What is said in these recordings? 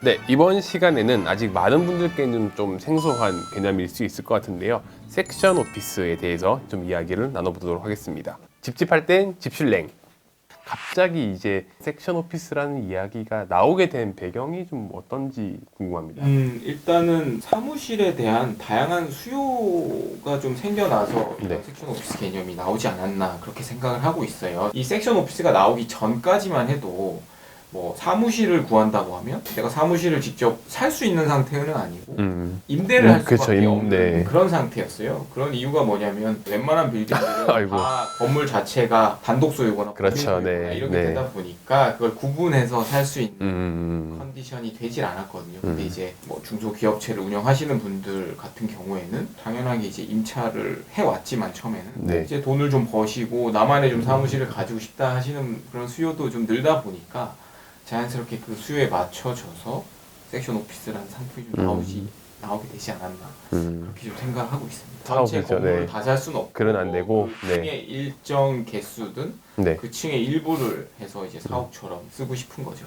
네, 이번 시간에는 아직 많은 분들께는 좀 생소한 개념일 수 있을 것 같은데요. 섹션 오피스에 대해서 좀 이야기를 나눠보도록 하겠습니다. 집집할 땐 집슐랭. 갑자기 이제 섹션 오피스라는 이야기가 나오게 된 배경이 좀 어떤지 궁금합니다. 음, 일단은 사무실에 대한 다양한 수요가 좀 생겨나서 이런 네. 섹션 오피스 개념이 나오지 않았나 그렇게 생각을 하고 있어요. 이 섹션 오피스가 나오기 전까지만 해도 뭐 사무실을 구한다고 하면 내가 사무실을 직접 살 수 있는 상태는 아니고 음, 임대를 음, 할 수밖에 그쵸, 임- 없는 네. 그런 상태였어요. 그런 이유가 뭐냐면 웬만한 빌딩들은 아이고. 다 건물 자체가 단독 소유거나 그렇죠, 소유거나 네, 이렇게 네. 되다 보니까 그걸 구분해서 살 수 있는 음, 컨디션이 되질 않았거든요. 근데 음. 이제 뭐 중소기업체를 운영하시는 분들 같은 경우에는 당연하게 이제 임차를 해왔지만 처음에는 네. 이제 돈을 좀 버시고 나만의 좀 사무실을 가지고 싶다 하시는 그런 수요도 좀 늘다 보니까 자연스럽게 그 수요에 맞춰져서 섹션 오피스라는 상품이 좀 음. 나오지 나오게 되지 않았나 음, 그렇게 좀 생각을 하고 있습니다. 전체 사업이죠, 건물을 네. 다 살 수는 없고 그건 안 되고, 그 네. 일정 개수든 네. 그 층의 일부를 해서 이제 사옥처럼 쓰고 싶은 거죠.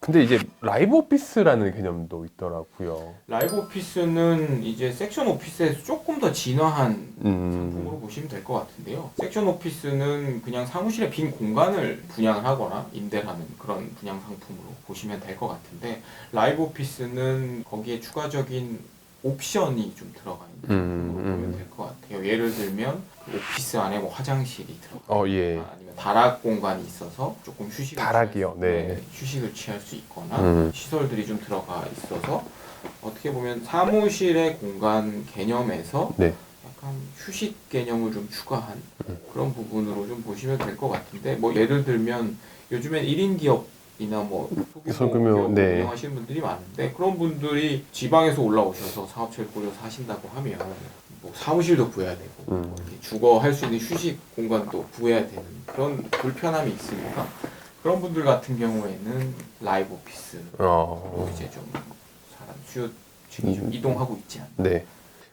근데 이제 라이브 오피스라는 개념도 있더라고요. 라이브 오피스는 이제 섹션 오피스에서 조금 더 진화한 상품으로 음, 보시면 될 것 같은데요. 섹션 오피스는 그냥 사무실에 빈 공간을 분양을 하거나 임대를 하는 그런 분양 상품으로 보시면 될 것 같은데 라이브 오피스는 거기에 추가적인 옵션이 좀 들어가 있는 음, 상품으로 음. 보면 될 것 같아요. 예를 들면 그 오피스 안에 뭐 화장실이 들어가 어, 예. 아니면 다락 공간이 있어서 조금 휴식을 다락이요? 취할 수- 네. 휴식을 취할 수 있거나 음. 시설들이 좀 들어가 있어서 어떻게 보면 사무실의 공간 개념에서 네. 약간 휴식 개념을 좀 추가한 음. 그런 부분으로 좀 보시면 될 것 같은데 뭐 예를 들면 요즘엔 1인 기업 이나 뭐 소규모 소규모, 기업 네. 운영하시는 분들이 많은데 그런 분들이 지방에서 올라오셔서 사업체를 꾸려서 하신다고 하면 뭐 사무실도 구해야 되고 음. 뭐 이렇게 주거 할 수 있는 휴식 공간도 구해야 되는 그런 불편함이 있으니까 그런 분들 같은 경우에는 라이브 오피스로 어, 이제 좀 사람 수요층이 좀 음. 이동하고 있지 않나. 네.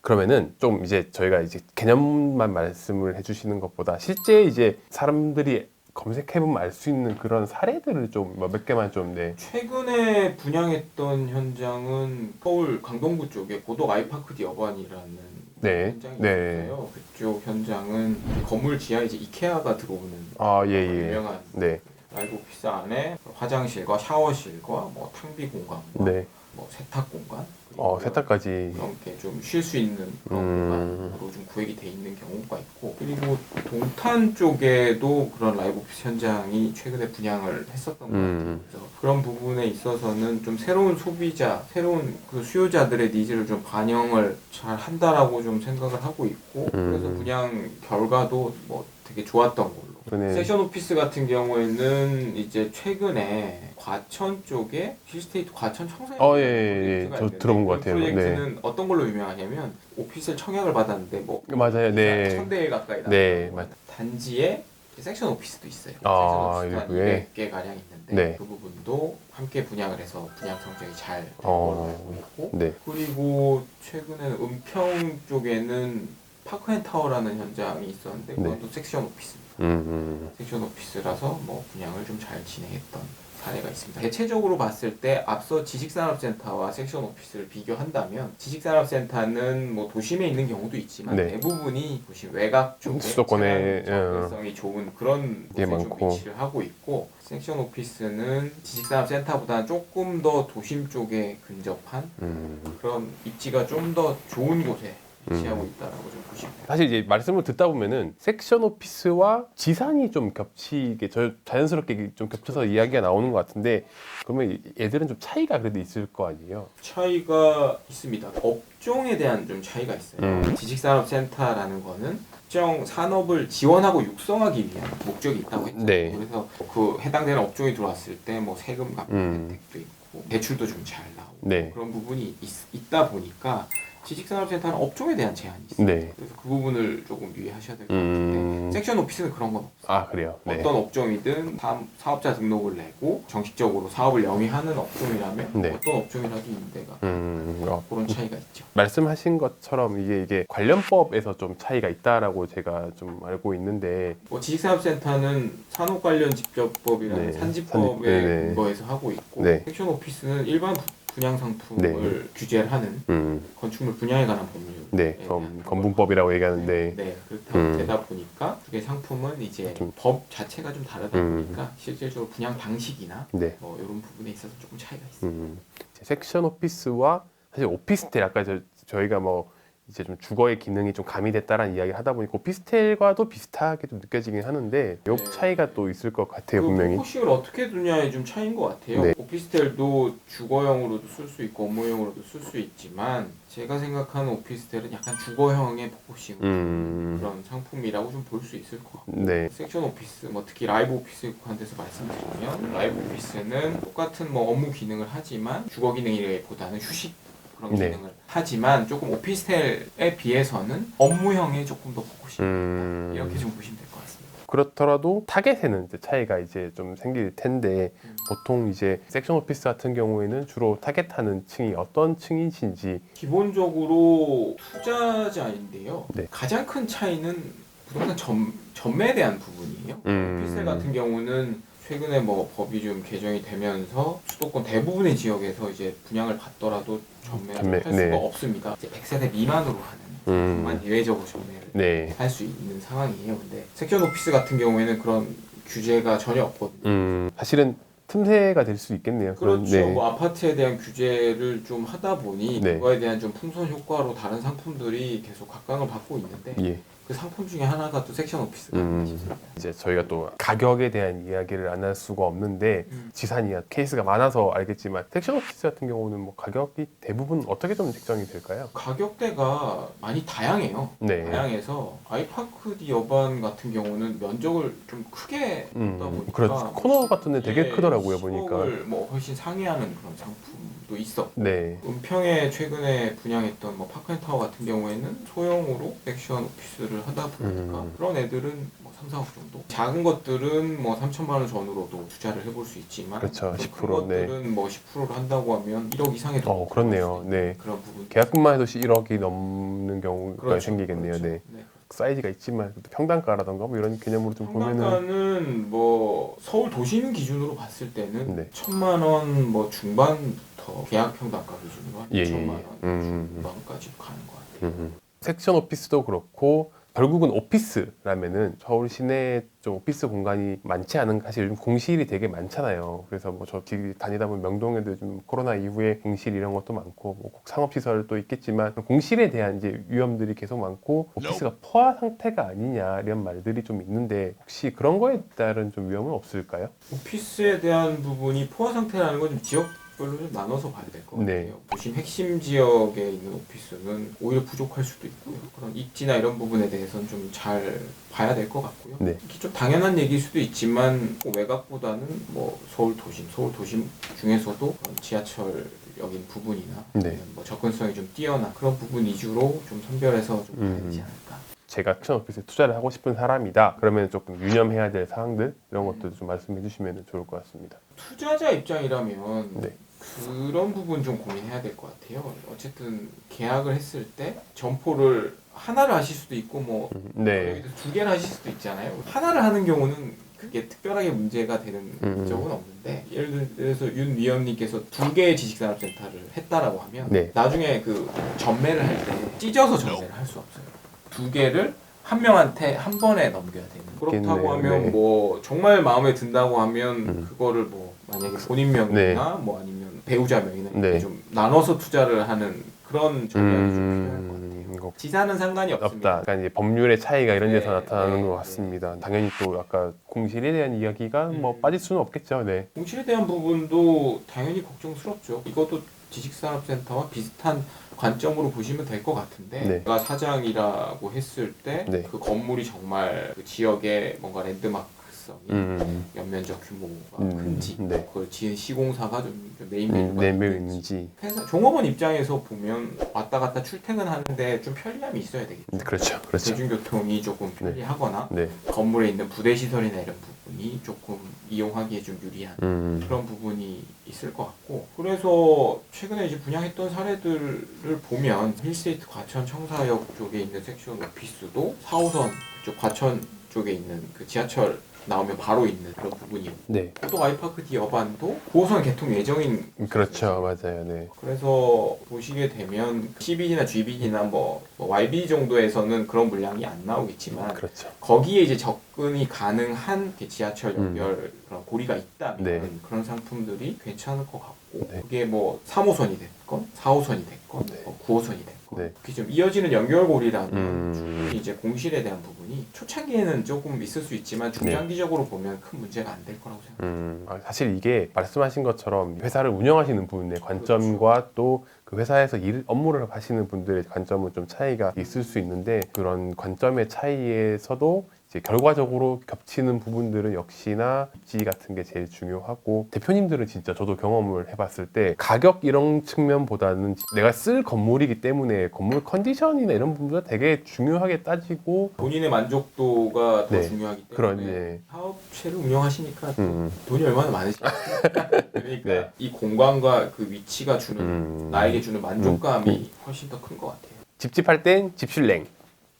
그러면은 좀 이제 저희가 이제 개념만 말씀을 해주시는 것보다 실제 이제 사람들이 검색해보면 알 수 있는 그런 사례들을 좀 몇 개만 좀 네. 최근에 분양했던 현장은 서울 강동구 쪽에 고덕 아이파크 디어반이라는 네. 현장이 네. 있어요. 그쪽 현장은 건물 지하에 이제 이케아가 들어오는 아, 예, 예. 유명한 네. 라이브 오피스 안에 화장실과 샤워실과 뭐 탕비 공간과 네. 뭐 세탁 공간 어, 세탁까지. 그런 게좀 쉴 수 있는 그런 음. 공간으로 좀 구획이 돼 있는 경우가 있고 그리고 동탄 쪽에도 그런 라이브 오피스 현장이 최근에 분양을 했었던 것 같아요. 음. 그래서 그런 부분에 있어서는 좀 새로운 소비자, 새로운 그 수요자들의 니즈를 좀 반영을 잘 한다라고 좀 생각을 하고 있고 음. 그래서 분양 결과도 뭐 되게 좋았던 걸로. 이번에 세션 오피스 같은 경우에는 이제 최근에 과천 쪽에 힐스테이트 과천 청사에 어, 예, 예, 예. 저 들어본 것 같아요. 네. 프로젝트는 어떤 걸로 유명하냐면 오피스를 청약을 받았는데 뭐 맞아요. 네. 천 대에 가까이 나. 네, 맞- 단지에 섹션 오피스도 있어요. 아, 섹션 오피스가 일부에? 200개 가량 있는데 네. 그 부분도 함께 분양을 해서 분양 성적이 잘된 어. 있고 네. 그리고 최근에는 은평 쪽에는 파크앤타워라는 현장이 있었는데 네. 그것도 섹션 오피스. 음, 음. 섹션 오피스라서 뭐 분양을 좀 잘 진행했던 사례가 있습니다. 대체적으로 봤을 때 앞서 지식산업센터와 섹션 오피스를 비교한다면 지식산업센터는 뭐 도심에 있는 경우도 있지만 네. 대부분이 도심 외곽 쪽에 수도권에, 접근성이 좋은 그런 게 곳에 좀 많고. 위치를 하고 있고 섹션 오피스는 지식산업센터보다는 조금 더 도심 쪽에 근접한 음. 그런 입지가 좀 더 좋은 곳에 음. 있다라고 좀 보시면 돼요. 사실 이제 말씀을 듣다 보면은 섹션 오피스와 지산이 좀 겹치게 저 자연스럽게 좀 겹쳐서 이야기가 나오는 것 같은데 그러면 얘들은 좀 차이가 그래도 있을 거 아니에요? 차이가 있습니다. 업종에 대한 좀 차이가 있어요. 음. 지식산업센터라는 거는 특정 산업을 지원하고 육성하기 위한 목적이 있다고 했죠. 네. 그래서 그 해당되는 업종이 들어왔을 때 뭐 세금 납부 음. 혜택도 있고 대출도 좀 잘 나오고 네. 그런 부분이 있, 다 보니까 지식산업센터는 업종에 대한 제한이 있어요. 네. 그래서 그 부분을 조금 유의하셔야 될 것 같은데 음. 섹션 오피스는 그런 건 없어요. 아 그래요. 네. 어떤 업종이든 사- 사업자 등록을 내고 정식적으로 사업을 영위하는 업종이라면 네. 어떤 업종이라도 임대가 음. 어, 그런 차이가 있죠. 말씀하신 것처럼 이게 이게 관련법에서 좀 차이가 있다라고 제가 좀 알고 있는데 뭐 지식산업센터는 산업 관련 직접법이라는 네. 산지법의 산지- 네네. 근거에서 하고 있고 네. 섹션 오피스는 일반 부- 분양 상품을 규제를 하는 음, 건축물 분양에 관한 법률. 네, 검, 검분법이라고 얘기하는데 네, 그렇다 음. 되다 보니까 두 개 상품은 이제 좀- 법 자체가 좀 다르다 음. 보니까 실질적으로 분양 방식이나 네, 뭐 이런 부분에 있어서 조금 차이가 있어요. 음, 섹션 오피스와 사실 오피스텔 아까 저, 저희가 뭐 이제 좀 주거의 기능이 좀 가미됐다라는 이야기를 하다 보니까 오피스텔과도 비슷하게 좀 느껴지긴 하는데 요 네. 차이가 또 있을 것 같아요 그 분명히. 포커싱을 어떻게 두냐에 좀 차이인 것 같아요. 네. 오피스텔도 주거용으로도 쓸 수 있고 업무용으로도 쓸 수 있지만 제가 생각하는 오피스텔은 약간 주거형의 포커싱 음, 그런 상품이라고 좀 볼 수 있을 것 같고 네, 섹션 오피스, 뭐 특히 라이브 오피스에 관해서 말씀드리면 라이브 오피스는 똑같은 뭐 업무 기능을 하지만 주거 기능이라기보다는 휴식 그런 네. 기능을 하지만 조금 오피스텔에 비해서는 업무형에 조금 더 포커싱 음, 이렇게 좀 보시면 될 것 같습니다. 그렇더라도 타겟에는 이제 차이가 이제 좀 생길 텐데 음. 보통 이제 섹션 오피스 같은 경우에는 주로 타겟하는 층이 어떤 층이신지 기본적으로 투자자인데요. 네. 가장 큰 차이는 부동산 전, 전매에 대한 부분이에요. 음. 오피스텔 같은 경우는 최근에 뭐 법이 좀 개정이 되면서 수도권 대부분의 지역에서 이제 분양을 받더라도 전매를 전매, 할 수가 네. 없습니다. 이제 100세대 미만으로 하는 음. 정말 예외적으로 전매를 네, 할 수 있는 상황이에요. 근데 섹션 오피스 같은 경우에는 그런 규제가 전혀 없거든요. 음, 사실은 틈새가 될 수 있겠네요. 그런- 그렇죠. 네. 뭐 아파트에 대한 규제를 좀 하다 보니 네. 그거에 대한 좀 풍선 효과로 다른 상품들이 계속 각광을 받고 있는데 예. 그 상품 중에 하나가 또 섹션 오피스가 음. 이제 저희가 또 가격에 대한 이야기를 안 할 수가 없는데 음. 지산이야 케이스가 많아서 알겠지만 섹션 오피스 같은 경우는 뭐 가격이 대부분 어떻게 좀 책정이 될까요? 가격대가 많이 다양해요. 네. 다양해서 아이파크 디 여반 같은 경우는 면적을 좀 크게 음, 보니까 그렇죠. 코너 같은 데 되게 예, 크더라고요 보니까. 10억을 뭐 훨씬 상회하는 그런 상품도 있어. 네. 은평에 최근에 분양했던 뭐 파크앤타워 같은 경우에는 소형으로 섹션 오피스를 하다 보니까 음. 그런 애들은 뭐 3, 4억 정도 작은 것들은 뭐 3천만 원 전후로도 투자를 해볼 수 있지만 그렇죠. 큰 10%, 네. 것들은 뭐 10%를 한다고 하면 1억 이상의 돈 어, 그렇네요. 네. 그런 부분 계약금만 해도 1억이 넘는 경우가 그렇죠. 생기겠네요. 그렇죠. 네. 네. 사이즈가 있지만 또 평단가라던가 뭐 이런 개념으로 좀 보면은 평당가는 뭐 서울 도심 기준으로 봤을 때는 네. 천만 원 뭐 중반부터 계약 평당가 기준으로 한 예, 예, 2천만 예. 원 음. 중반까지도 가는 것 같아요. 음. 섹션 오피스도 그렇고 결국은 오피스라면은 서울 시내 좀 오피스 공간이 많지 않은 사실 요즘 공실이 되게 많잖아요. 그래서 뭐 저 다니다 보면 명동에도 요즘 코로나 이후에 공실 이런 것도 많고 뭐꼭 상업시설도 있겠지만 공실에 대한 이제 위험들이 계속 많고 오피스가 포화 상태가 아니냐 이런 말들이 좀 있는데 혹시 그런 거에 따른 좀 위험은 없을까요? 오피스에 대한 부분이 포화 상태라는 건 좀 지역 별로 좀 나눠서 봐야 될 것 같아요. 네. 도심 핵심 지역에 있는 오피스는 오히려 부족할 수도 있고요. 그런 입지나 이런 부분에 대해서는 좀 잘 봐야 될 것 같고요. 네. 특히 좀 당연한 얘기일 수도 있지만 뭐 외곽보다는 뭐 서울 도심, 서울 도심 중에서도 그런 지하철역인 부분이나 네. 뭐 접근성이 좀 뛰어난 그런 부분 위주로 좀 선별해서 좀 봐야 되지 음. 않을까. 제가 섹션 오피스에 투자를 하고 싶은 사람이다. 그러면 조금 유념해야 될 사항들 이런 것도 좀 말씀해 주시면 좋을 것 같습니다. 투자자 입장이라면 네. 그런 부분 좀 고민해야 될 것 같아요. 어쨌든 계약을 했을 때 점포를 하나를 하실 수도 있고 뭐 음, 네. 두 개를 하실 수도 있잖아요. 하나를 하는 경우는 그게 특별하게 문제가 되는 음. 적은 없는데 예를 들어서 윤 위원님께서 두 개의 지식산업센터를 했다라고 하면 네. 나중에 그 전매를 할 때 찢어서 전매를 할 수 없어요. 두 개를 한 명한테 한 번에 넘겨야 되는. 그렇다고 있겠네요. 하면 네. 뭐 정말 마음에 든다고 하면 음. 그거를 뭐 만약에 본인 명의나 뭐 아니면 배우자 이렇게 네. 좀 나눠서 투자를 하는 그런 전략이 좀 필요할 것 같아요. 음, 이거 지사는 상관이 없습니다. 없다. 그러니까 이제 법률의 차이가 이런 데서 네, 나타나는 네, 것 네. 같습니다. 당연히 또 아까 공실에 대한 이야기가 뭐 음. 빠질 수는 없겠죠. 네. 공실에 대한 부분도 당연히 걱정스럽죠. 이것도 지식산업센터와 비슷한 관점으로 보시면 될 것 같은데 네. 제가 사장이라고 했을 때 그 네. 건물이 정말 그 지역의 뭔가 랜드마크 성이 음, 연면적 규모가 음, 큰지 네. 그걸 지은 시공사가 좀, 좀 음, 네임밸류가 내면 있는지 있는지. 회사 종업원 입장에서 보면 왔다 갔다 출퇴근하는데 좀 편리함이 있어야 되겠죠. 음, 그렇죠. 그렇죠. 대중교통이 조금 편리하거나 네. 건물에 있는 부대 시설이나 이런 부분이 조금 이용하기에 좀 유리한 음, 그런 부분이 있을 것 같고 그래서 최근에 이제 분양했던 사례들을 보면 힐스테이트 과천 청사역 쪽에 있는 섹션 오피스도 4호선 쪽 과천 쪽에 있는 그 지하철 나오면 바로 있는 그런 부분이고 네. 포도 아이파크 D 여반도 9호선 개통 예정인 그렇죠. 맞아요. 네. 그래서 보시게 되면 CBD나 GBD나 뭐, 뭐 YB 정도에서는 그런 물량이 안 나오겠지만 그렇죠. 거기에 이제 접근이 가능한 이렇게 지하철 음. 연결 그런 고리가 있다면 네. 그런 상품들이 괜찮을 것 같고 네. 그게 뭐 3호선이 됐건 4호선이 됐건 네. 뭐 9호선이 됐건 네. 그게 좀 이어지는 연결고리라는 음. 이제 공실에 대한 부분이 초창기에는 조금 있을 수 있지만 중장기적으로 보면 큰 문제가 안 될 거라고 생각합니다. 음, 아, 사실 이게 말씀하신 것처럼 회사를 운영하시는 분의 관점과 또그 회사에서 일 업무를 하시는 분들의 관점은 좀 차이가 있을 수 있는데 그런 관점의 차이에서도 이제 결과적으로 겹치는 부분들은 역시나 입지 같은 게 제일 중요하고 대표님들은 진짜 저도 경험을 해봤을 때 가격 이런 측면보다는 내가 쓸 건물이기 때문에 건물 컨디션이나 이런 부분도 되게 중요하게 따지고 본인의 만족도가 더 네. 중요하기 때문에 그런 예. 사업체를 운영하시니까 음, 돈이 얼마나 많으시죠? 그러니까 네. 이 공간과 그 위치가 주는 음. 나에게 주는 만족감이 훨씬 더 큰 것 같아요. 집집할 땐 집슐랭.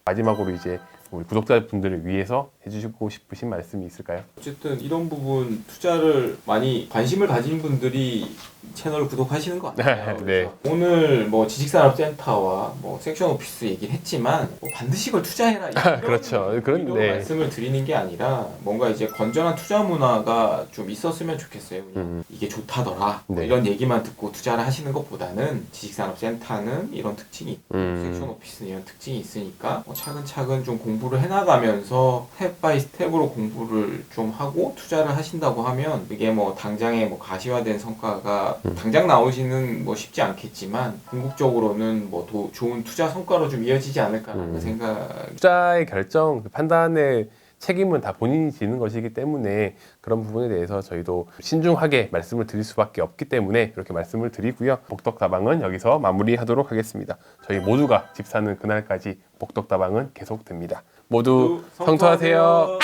마지막으로 이제 우리 구독자분들을 위해서 해주시고 싶으신 말씀이 있을까요? 어쨌든 이런 부분 투자를 많이 관심을 가진 분들이 채널을 구독하시는 것 같아요. 네. 그래서 오늘 뭐 지식산업센터와 뭐 섹션 오피스 얘기는 했지만 뭐 반드시 이걸 투자해라 이런 그렇죠. 그런- 네. 말씀을 드리는 게 아니라 뭔가 이제 건전한 투자 문화가 좀 있었으면 좋겠어요. 음. 이게 좋다더라 뭐 네. 이런 얘기만 듣고 투자를 하시는 것보다는 지식산업센터는 이런 특징이 음. 섹션 오피스는 이런 특징이 있으니까 뭐 차근차근 좀 공부를 해나가면서 스텝 바이 스텝으로 공부를 좀 하고 투자를 하신다고 하면 이게 뭐 당장에 뭐 가시화된 성과가 음. 당장 나오시는 뭐 쉽지 않겠지만 궁극적으로는 뭐 도- 좋은 투자 성과로 좀 이어지지 않을까라는 음. 생각. 투자의 결정, 그 판단의 책임은 다 본인이 지는 것이기 때문에 그런 부분에 대해서 저희도 신중하게 말씀을 드릴 수밖에 없기 때문에 이렇게 말씀을 드리고요. 복덕다방은 여기서 마무리하도록 하겠습니다. 저희 모두가 집 사는 그날까지 복덕다방은 계속됩니다. 모두 성투하세요.